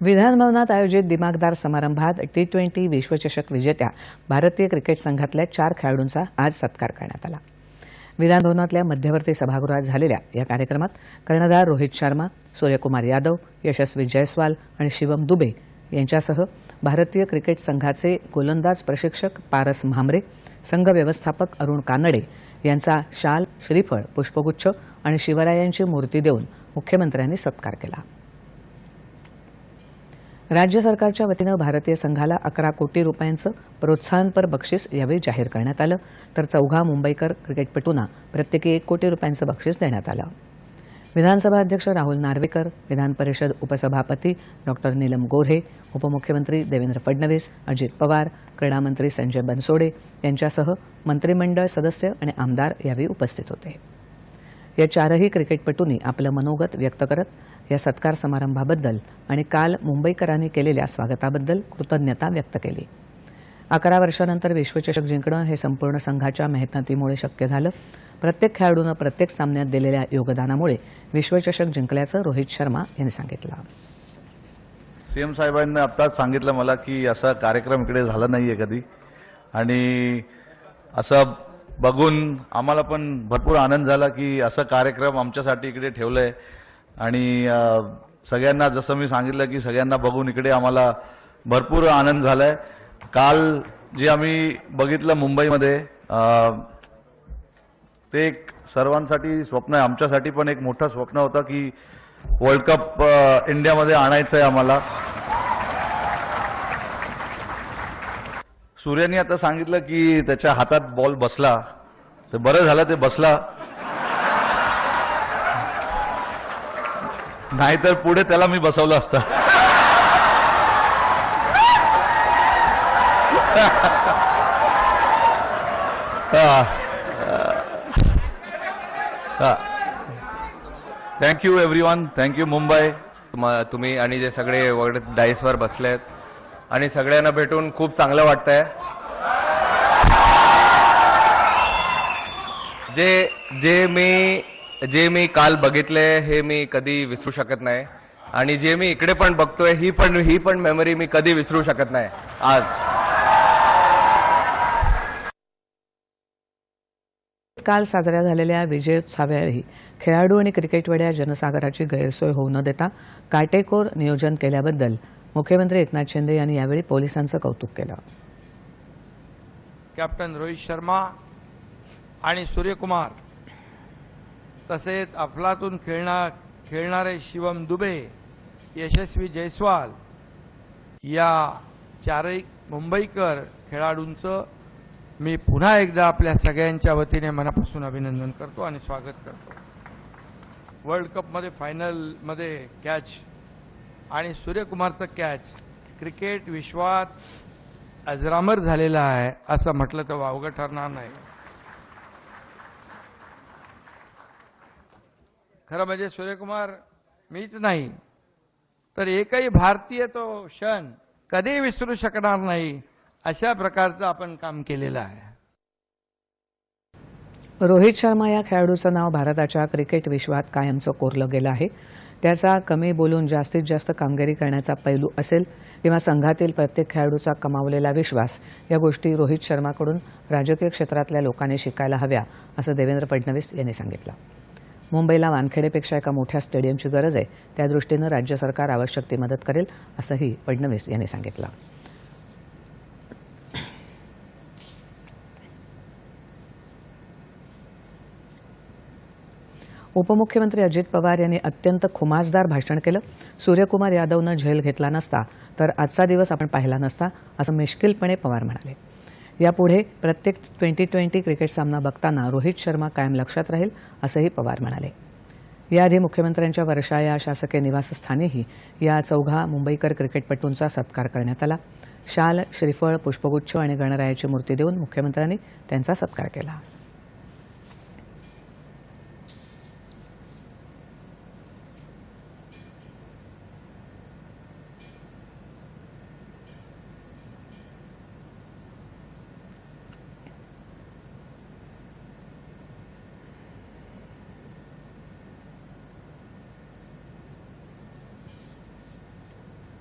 विधानभवनात आयोजित दिमागदार समारंभात टी ट्वेंटी विश्वचषक विजेत्या भारतीय क्रिकेट संघातल्या चार खेळाडूंचा आज सत्कार करण्यात आला. विधानभवनातल्या मध्यवर्ती सभागृहात झालेल्या या कार्यक्रमात कर्णधार रोहित शर्मा सूर्यकुमार यादव यशस्वी जयस्वाल आणि शिवम दुबे यांच्यासह भारतीय क्रिकेट संघाचे गोलंदाज प्रशिक्षक पारस म्हांबरे संघ व्यवस्थापक अरुण कानडे यांचा शाल श्रीफळ पुष्पगुच्छ आणि शिवरायांची मूर्ती देऊन मुख्यमंत्र्यांनी सत्कार केला. राज्य सरकारच्या वतीनं भारतीय संघाला अकरा कोटी रुपयांचं प्रोत्साहनपर बक्षीस यावेळी जाहीर करण्यात आलं. तर चौघा मुंबईकर क्रिकेटपटूंना प्रत्येकी एक कोटी रुपयांचं बक्षीस देण्यात आलं. विधानसभा अध्यक्ष राहुल नार्वेकर विधान परिषद उपसभापती डॉक्टर नीलम गोऱ्हे उपमुख्यमंत्री देवेंद्र फडणवीस अजित पवार क्रीडामंत्री संजय बनसोडे यांच्यासह मंत्रिमंडळ सदस्य आणि आमदार यावेळी उपस्थित होते. या चारही क्रिकेटपटूंनी आपलं मनोगत व्यक्त करत या सत्कार समारंभाबद्दल आणि काल मुंबईकरांनी केलेल्या स्वागताबद्दल कृतज्ञता व्यक्त केली. अकरा वर्षानंतर विश्वचषक जिंकणं हे संपूर्ण संघाच्या मेहनतीमुळे शक्य झालं. प्रत्येक खेळाडूनं प्रत्येक सामन्यात दिलेल्या योगदानामुळे विश्वचषक जिंकल्याचं रोहित शर्मा यांनी सांगितलं. सीएम साहेबांनी आत्ताच सांगितलं मला की असा कार्यक्रम इकडे झाला नाहीये कधी. आणि असं बघून आम्हाला पण भरपूर आनंद झाला की असं कार्यक्रम आमच्यासाठी इकडे ठेवलंय. आणि सगळ्यांना जसं मी सांगितलं की सगळ्यांना बघून इकडे आम्हाला भरपूर आनंद झालाय. काल जे आम्ही बघितलं मुंबईमध्ये ते एक सर्वांसाठी स्वप्न आहे. आमच्यासाठी पण एक मोठं स्वप्न होतं की वर्ल्ड कप इंडियामध्ये आणायचं आहे आम्हाला. सूर्याने आता सांगितलं की त्याच्या हातात बॉल बसला. तर बरं झालं ते बसला. नाहीतर पुढे त्याला मी बसवलं असतं. Thank you every one thank you Mumbai तुम्ही आणि जे सगळे वगैरे डाईसवर आहेत आणि सगळ्यांना भेटून खूप चांगलं वाटतंय. जे जे मी जे मी काल बघितले हे मी कधी विसरू शकत नाही. आणि जे मी इकडे पण बघतोय ही पण ही पण मेमरी मी कधी विसरू शकत नाही. आज. काल साजऱ्या झालेल्या विजयोत्सवावेळी खेळाडू आणि क्रिकेटवेड्या जनसागराची गैरसोय होऊ न देता काटेकोर नियोजन केल्याबद्दल मुख्यमंत्री एकनाथ शिंदे यांनी यावेळी पोलिसांचं कौतुक केलं. कॅप्टन रोहित शर्मा आणि सूर्यकुमार तसेच अफलातून खेळणार खेळणारे शिवम दुबे यशस्वी जयस्वाल या चारही मुंबईकर खेळाडूंचं मी पुन्हा एकदा आपल्या सगळ्यांच्या वतीने मनापासून अभिनंदन करतो आणि स्वागत करतो. वर्ल्ड कपमध्ये फायनलमध्ये कॅच आणि सूर्यकुमारचं कॅच क्रिकेट विश्वात अजरामर झालेला आहे असं म्हटलं तर वावगं ठरणार नाही. खरं म्हणजे सूर्यकुमार मीच नाही तर एकही भारतीय तो क्षण कधी विसरू शकणार नाही अशा प्रकारचं आपण काम केलेलं आहे. रोहित शर्मा या खेळाडूचं नाव भारताच्या क्रिकेट विश्वात कायमचं कोरलं गेलं आहे. त्याचा कमी बोलून जास्तीत जास्त कामगिरी करण्याचा पैलू असेल किंवा संघातील प्रत्येक खेळाडूचा कमावलेला विश्वास या गोष्टी रोहित शर्माकडून राजकीय क्षेत्रातल्या लोकांनी शिकायला हव्या असं देवेंद्र फडणवीस यांनी सांगितलं. मुंबईला वानखेडेपेक्षा एका मोठ्या स्टेडियमची गरज आहे त्या दृष्टीनं राज्य सरकार आवश्यक ती मदत करेल असंही फडणवीस यांनी सांगितलं. उपमुख्यमंत्री अजित पवार यांनी अत्यंत खुमासदार भाषण केलं. सूर्यकुमार यादवनं झेल घेतला नसता तर आजचा दिवस आपण पाहिला नसता असं मिश्किलपणे पवार म्हणाले. यापुढे प्रत्येक ट्वेंटी ट्वेंटी क्रिकेट सामना बघताना रोहित शर्मा कायम लक्षात राहील असंही पवार म्हणाले. याआधी मुख्यमंत्र्यांच्या वर्षा या शासकीय निवासस्थानीही या चौघा मुंबईकर क्रिकेटपटूंचा सत्कार करण्यात आला. शाल श्रीफळ पुष्पगुच्छ आणि गणरायाची मूर्ती देऊन मुख्यमंत्र्यांनी त्यांचा सत्कार केला.